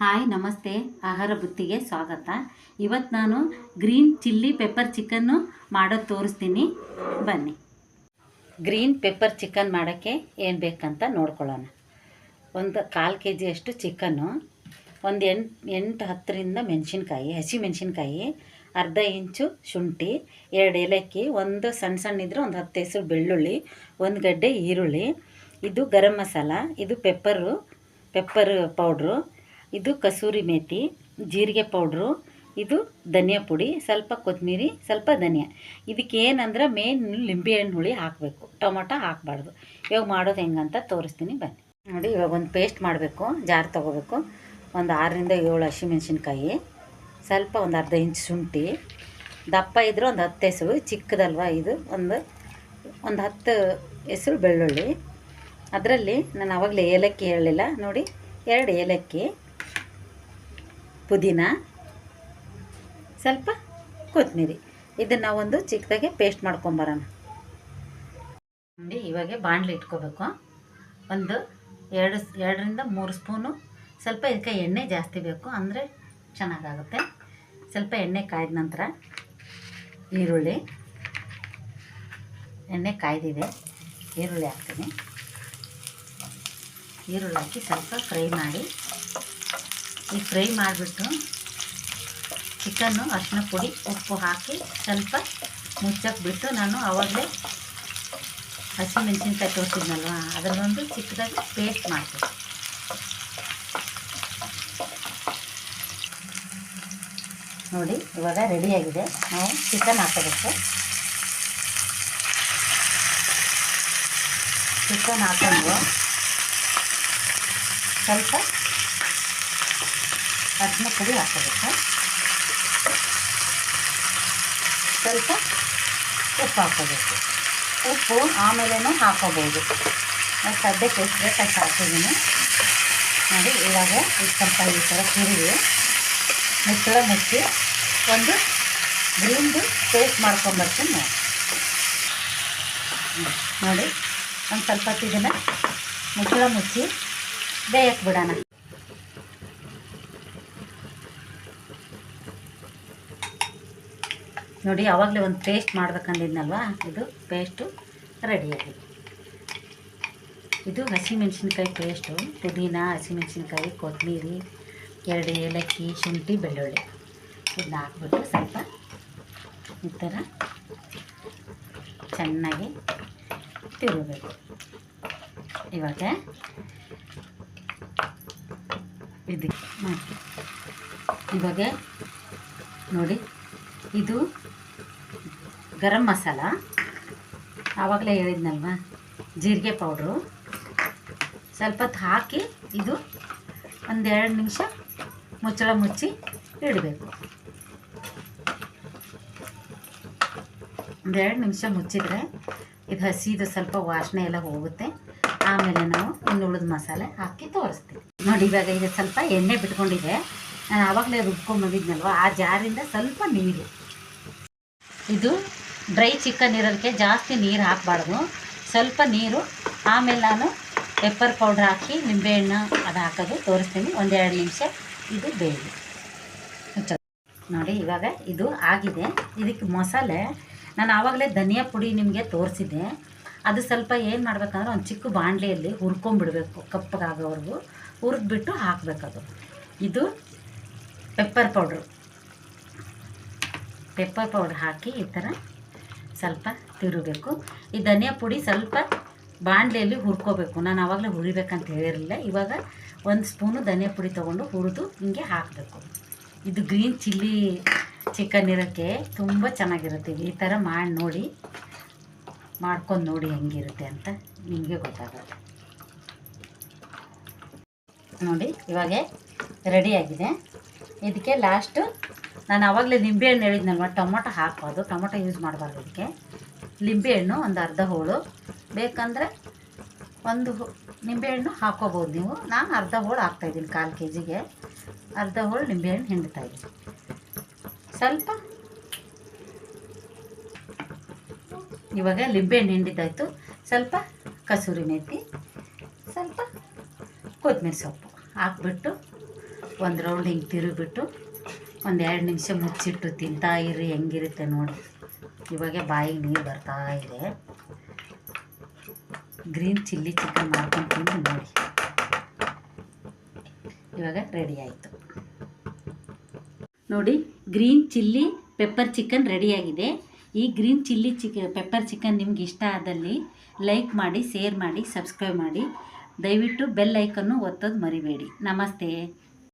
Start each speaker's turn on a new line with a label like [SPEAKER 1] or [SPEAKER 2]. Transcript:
[SPEAKER 1] Hi, ನಮಸ್ತೆ. ಆಹಾರ ಬುತ್ತಿಗೆ ಸ್ವಾಗತ. ಇವತ್ತು ನಾನು ಗ್ರೀನ್ ಚಿಲ್ಲಿ ಪೆಪ್ಪರ್ ಚಿಕನ್ನು ಮಾಡೋದು ತೋರಿಸ್ತೀನಿ. ಬನ್ನಿ. ಗ್ರೀನ್ ಪೆಪ್ಪರ್ ಚಿಕನ್ ಮಾಡೋಕ್ಕೆ ಏನು ಬೇಕಂತ ನೋಡ್ಕೊಳ್ಳೋಣ. ಒಂದು ಕಾಲು ಕೆ ಜಿಯಷ್ಟು ಚಿಕನ್ನು, ಒಂದು ಎಂಟು ಎಂಟು ಹತ್ತರಿಂದ ಮೆಣಸಿನ್ಕಾಯಿ, ಹಸಿ ಮೆಣಸಿನ್ಕಾಯಿ, ಅರ್ಧ ಇಂಚು ಶುಂಠಿ, ಎರಡು ಏಲಕ್ಕಿ, ಒಂದು ಸಣ್ಣ ಸಣ್ಣ ಇದ್ದರೆ ಒಂದು ಹತ್ತು ಹೆಸರು ಬೆಳ್ಳುಳ್ಳಿ, ಒಂದು ಗಡ್ಡೆ ಈರುಳ್ಳಿ, ಇದು ಗರಂ ಮಸಾಲ, ಇದು ಪೆಪ್ಪರು, ಪೆಪ್ಪರ್ ಪೌಡ್ರು ಇದು ಕಸೂರಿ ಮೇಥಿ ಜೀರಿಗೆ ಪೌಡ್ರು, ಇದು ಧನಿಯಾ ಪುಡಿ, ಸ್ವಲ್ಪ ಕೊತ್ತಂಬರಿ ಸ್ವಲ್ಪ ಧನಿಯಾ. ಇದಕ್ಕೆ ಏನಂದ್ರೆ ಮೇನ್ ಲಿಂಬೆಹಣ್ಣು ಹುಳಿ ಹಾಕಬೇಕು. ಟೊಮೊಟೊ ಹಾಕಬಾರ್ದು. ಇವಾಗ ಮಾಡೋದು ಹೆಂಗಂತ ತೋರಿಸ್ತೀನಿ, ಬನ್ನಿ. ನೋಡಿ, ಇವಾಗ ಒಂದು ಪೇಸ್ಟ್ ಮಾಡಬೇಕು ಜಾರ್ ತೊಗೋಬೇಕು. ಒಂದು ಆರರಿಂದ ಏಳು ಹಸಿಮೆಣ್ಸಿನ್ಕಾಯಿ, ಸ್ವಲ್ಪ ಒಂದು ಅರ್ಧ ಇಂಚ್ ಶುಂಠಿ, ದಪ್ಪ ಇದ್ರೆ ಒಂದು ಹತ್ತು ಹೆಸರು, ಚಿಕ್ಕದಲ್ವ ಇದು? ಒಂದು ಒಂದು ಹತ್ತು ಹೆಸರು ಬೆಳ್ಳುಳ್ಳಿ. ಅದರಲ್ಲಿ ನಾನು ಆವಾಗಲೇ ಏಲಕ್ಕಿ ಹೇಳಲಿಲ್ಲ. ನೋಡಿ, ಎರಡು ಏಲಕ್ಕಿ. ಪುದೀನ. ಸ್ವಲ್ಪ ಕೊತ್ತಂಬರಿ ಇದನ್ನು ಒಂದು ಚಿಕ್ಕದಾಗೆ ಪೇಸ್ಟ್ ಮಾಡ್ಕೊಂಬರೋಣ ಇವಾಗೆ ಬಾಣಲೆ ಇಟ್ಕೋಬೇಕು. ಒಂದು ಎರಡು ಎರಡರಿಂದ ಮೂರು ಸ್ಪೂನು ಸ್ವಲ್ಪ ಇದಕ್ಕೆ ಎಣ್ಣೆ ಜಾಸ್ತಿ ಬೇಕು, ಅಂದರೆ ಚೆನ್ನಾಗಾಗುತ್ತೆ. ಸ್ವಲ್ಪ ಎಣ್ಣೆ ಕಾಯ್ದ ನಂತರ ಈರುಳ್ಳಿ. ಎಣ್ಣೆ ಕಾಯ್ದಿದೆ. ಈರುಳ್ಳಿ ಹಾಕ್ತೀನಿ. ಈರುಳ್ಳಿ ಹಾಕಿ ಸ್ವಲ್ಪ ಫ್ರೈ ಮಾಡಿ ಈ ಫ್ರೈ ಮಾಡಿಬಿಟ್ಟು ಚಿಕನ್ನು, ಅರಿಶಿನ ಪುಡಿ, ಉಪ್ಪು ಹಾಕಿ ಸ್ವಲ್ಪ ಮುಚ್ಚಕ್ಕೆ ಬಿಟ್ಟು ನಾನು ಆವಾಗಲೇ ಹಸಿ ಮೆಣಸಿನ್ಕಾಯಿ ತೋರಿಸಿದ್ನಲ್ವ, ಅದನ್ನೊಂದು ಚಿಕ್ಕದಾಗಿ ಪೇಸ್ಟ್ ಮಾಡ್ತೀನಿ. ನೋಡಿ, ಇವಾಗ ರೆಡಿಯಾಗಿದೆ ನಾವು ಚಿಕನ್ ಹಾಕೋಬೇಕು ಚಿಕನ್ ಹಾಕೊಂಡು ಸ್ವಲ್ಪ ಅರಿಶಿನ ಪುಡಿ ಹಾಕೋಬೇಕು? ಸ್ವಲ್ಪ ಉಪ್ಪು ಹಾಕೋಬೇಕು. ಉಪ್ಪು ಆಮೇಲೆ ಹಾಕೋಬೋದು. ನಾನು ಸದ್ಯಕ್ಕೆ ಎಷ್ಟು ಬೇಕು ಹಾಕಿದ್ದೀನಿ ನೋಡಿ, ಇವಾಗ ಸ್ವಲ್ಪ ಈ ಥರ ತಿರುಗಿ ಮುಚ್ಚಳ ಮುಚ್ಚಿ ಒಂದು ಗ್ರೀನ್ದು ಪೇಸ್ಟ್ ಮಾಡ್ಕೊಂಬರ್ತೀನಿ ಹ್ಮ್. ನೋಡಿ, ಒಂದು ಸ್ವಲ್ಪ ಹೊತ್ತು ಮುಚ್ಚಳ ಮುಚ್ಚಿ ಬೇಯಕ್ಕೆ ಬಿಡೋಣ. ನೋಡಿ ಆವಾಗಲೇ ಒಂದು ಪೇಸ್ಟ್ ಮಾಡ್ಬೇಕಂದಿದ್ನಲ್ವಾ? ಇದು ಪೇಸ್ಟು ರೆಡಿಯಾಗಿದೆ ಇದು ಹಸಿಮೆಣ್ಸಿನ್ಕಾಯಿ ಪೇಸ್ಟು ಪುದೀನ, ಹಸಿಮೆಣ್ಸಿನ್ಕಾಯಿ ಕೊತ್ತಂಬರಿ ಎರಡು ಏಲಕ್ಕಿ, ಶುಂಠಿ, ಬೆಳ್ಳುಳ್ಳಿ. ಇದನ್ನ ಹಾಕ್ಬಿಟ್ಟು ಸ್ವಲ್ಪ ಈ ಥರ ಚೆನ್ನಾಗಿ ತಿರುಗಬೇಕು. ಇವಾಗ ಇದಕ್ಕೆ. ಇವಾಗ ನೋಡಿ, ಇದು ಗರಂ ಮಸಾಲ. ಆವಾಗಲೇ ಹೇಳಿದ್ನಲ್ವ? ಜೀರಿಗೆ ಪೌಡ್ರು. ಸ್ವಲ್ಪ ಹಾಕಿ ಇದು ಒಂದೆರಡು ನಿಮಿಷ ಮುಚ್ಚಳ ಮುಚ್ಚಿ ಇಡಬೇಕು. ಒಂದೆರಡು ನಿಮಿಷ ಮುಚ್ಚಿದರೆ ಇದು ಹಸಿದು ಸ್ವಲ್ಪ ವಾಸನೆ ಎಲ್ಲ ಹೋಗುತ್ತೆ. ಆಮೇಲೆ ನಾವು ಇನ್ನು ಉಳಿದ ಮಸಾಲೆ ಹಾಕಿ ತೋರಿಸ್ತೀವಿ. ನೋಡಿ, ಇವಾಗ ಈಗ ಸ್ವಲ್ಪ ಎಣ್ಣೆ ಬಿಟ್ಕೊಂಡಿದೆ. ನಾನು ಆವಾಗಲೇ ರುಬ್ಕೊಂಡ್ಬಂದಿದ್ನಲ್ವ ಆ ಜಾರಿಂದ ಸ್ವಲ್ಪ ನೀರು. ಇದು ಡ್ರೈ ಚಿಕನ್ ಇರೋದಕ್ಕೆ ಜಾಸ್ತಿ ನೀರು ಹಾಕಬಾರ್ದು. ಸ್ವಲ್ಪ ನೀರು, ಆಮೇಲೆ ನಾನು ಪೆಪ್ಪರ್ ಪೌಡ್ರ್ ಹಾಕಿ ನಿಂಬೆಹಣ್ಣು ಅದು ಹಾಕೋದು, ತೋರಿಸ್ತೀನಿ. ಒಂದೆರಡು ನಿಮಿಷ ಇದು ಬೇಯಿ. ನೋಡಿ, ಇವಾಗ ಇದು ಆಗಿದೆ. ಇದಕ್ಕೆ ಮಸಾಲೆ, ನಾನು ಆವಾಗಲೇ ಧನಿಯಾ ಪುಡಿ ನಿಮಗೆ ತೋರಿಸಿದ್ದೆ. ಅದು ಸ್ವಲ್ಪ ಏನು ಮಾಡಬೇಕಂದ್ರೆ ಒಂದು ಚಿಕ್ಕ ಬಾಣಲೆಯಲ್ಲಿ ಹುರ್ಕೊಂಬಿಡಬೇಕು ಕಪ್ಪಗಾಗೋವರೆಗೂ ಹುರಿದ್ಬಿಟ್ಟು ಹಾಕಬೇಕದು. ಇದು ಪೆಪ್ಪರ್ ಪೌಡ್ರು ಪೆಪ್ಪರ್ ಪೌಡ್ರ್ ಹಾಕಿ ಈ ಥರ ಸ್ವಲ್ಪ ತಿರುಗಬೇಕು. ಈ ಧನಿಯಾ ಪುಡಿ ಸ್ವಲ್ಪ ಬಾಣಲೆಯಲ್ಲಿ ಹುರ್ಕೋಬೇಕು. ನಾನು ಆವಾಗಲೇ ಹುರಿಬೇಕಂತ ಹೇಳಿರಲಿಲ್ಲ. ಇವಾಗ ಒಂದು ಸ್ಪೂನು ಧನಿಯಾ ಪುಡಿ ತೊಗೊಂಡು ಹುರಿದು ಹಿಂಗೆ ಹಾಕಬೇಕು. ಇದು ಗ್ರೀನ್ ಚಿಲ್ಲಿ ಚಿಕನ್ ಇರೋಕ್ಕೆ ತುಂಬ ಚೆನ್ನಾಗಿರುತ್ತೆ. ಈ ಥರ ಮಾಡಿ ನೋಡಿ, ಮಾಡ್ಕೊಂಡು ನೋಡಿ ಹೆಂಗಿರುತ್ತೆ ಅಂತ ನಿಮಗೆ ಗೊತ್ತಾಗುತ್ತೆ. ನೋಡಿ, ಇವಾಗೆ ರೆಡಿಯಾಗಿದೆ ಇದಕ್ಕೆ ಲಾಸ್ಟು ನಾನು ಆವಾಗಲೇ ನಿಂಬೆಹಣ್ಣು ಹೇಳಿದ್ನಲ್ವ ಟೊಮೊಟೊ ಹಾಕೋದು ಟೊಮೊಟೊ ಯೂಸ್ ಮಾಡಬಾರ್ದು ಅದಕ್ಕೆ. ನಿಂಬೆಹಣ್ಣು ಒಂದು ಅರ್ಧ ಹೋಳು. ಬೇಕಂದರೆ ಒಂದು ನಿಂಬೆಹಣ್ಣು ಹಾಕೋಬೋದು ನೀವು. ನಾನು ಅರ್ಧ ಹೋಳು ಹಾಕ್ತಾಯಿದ್ದೀನಿ ಕಾಲು ಕೆ ಜಿಗೆ ಅರ್ಧ ಹೋಳು ನಿಂಬೆಹಣ್ಣು ಹಿಂಡ್ತಾಯಿದ್ದೀನಿ ಸ್ವಲ್ಪ ಇವಾಗ ಲಿಂಬೆಹಣ್ಣು ಹಿಂಡಿದ್ದಾಯಿತು. ಸ್ವಲ್ಪ ಕಸೂರಿ ಮೇಥಿ ಸ್ವಲ್ಪ ಕೊತ್ತಂಬರಿ ಸೊಪ್ಪು ಹಾಕ್ಬಿಟ್ಟು ಒಂದು ರೌಂಡ್ ಹಿಂಗೆ ತಿರುಗಿಬಿಟ್ಟು ಒಂದು ಎರಡು ನಿಮಿಷ ಮುಚ್ಚಿಟ್ಟು ತಿಂತಾ ಇರಿ, ಹೆಂಗಿರುತ್ತೆ ನೋಡಿ. ಇವಾಗೆ ಬಾಯಿಗೆ ನೀರು ಬರ್ತಾ ಇದೆ. ಗ್ರೀನ್ ಚಿಲ್ಲಿ ಚಿಕನ್ ಮಾಡ್ಕೊಂಡು ತಿಂದು ನೋಡಿ. ಇವಾಗ ರೆಡಿ ಆಯಿತು. ನೋಡಿ, ಗ್ರೀನ್ ಚಿಲ್ಲಿ ಪೆಪ್ಪರ್ ಚಿಕನ್ ರೆಡಿಯಾಗಿದೆ ಈ ಗ್ರೀನ್ ಚಿಲ್ಲಿ ಚಿಕ, ಪೆಪ್ಪರ್ ಚಿಕನ್ ನಿಮ್ಗೆ ಇಷ್ಟ ಆದಲ್ಲಿ ಲೈಕ್ ಮಾಡಿ, ಶೇರ್ ಮಾಡಿ, ಸಬ್ಸ್ಕ್ರೈಬ್ ಮಾಡಿ. ದಯವಿಟ್ಟು ಬೆಲ್ ಐಕನ್ನು ಒತ್ತೋದು ಮರಿಬೇಡಿ. ನಮಸ್ತೆ.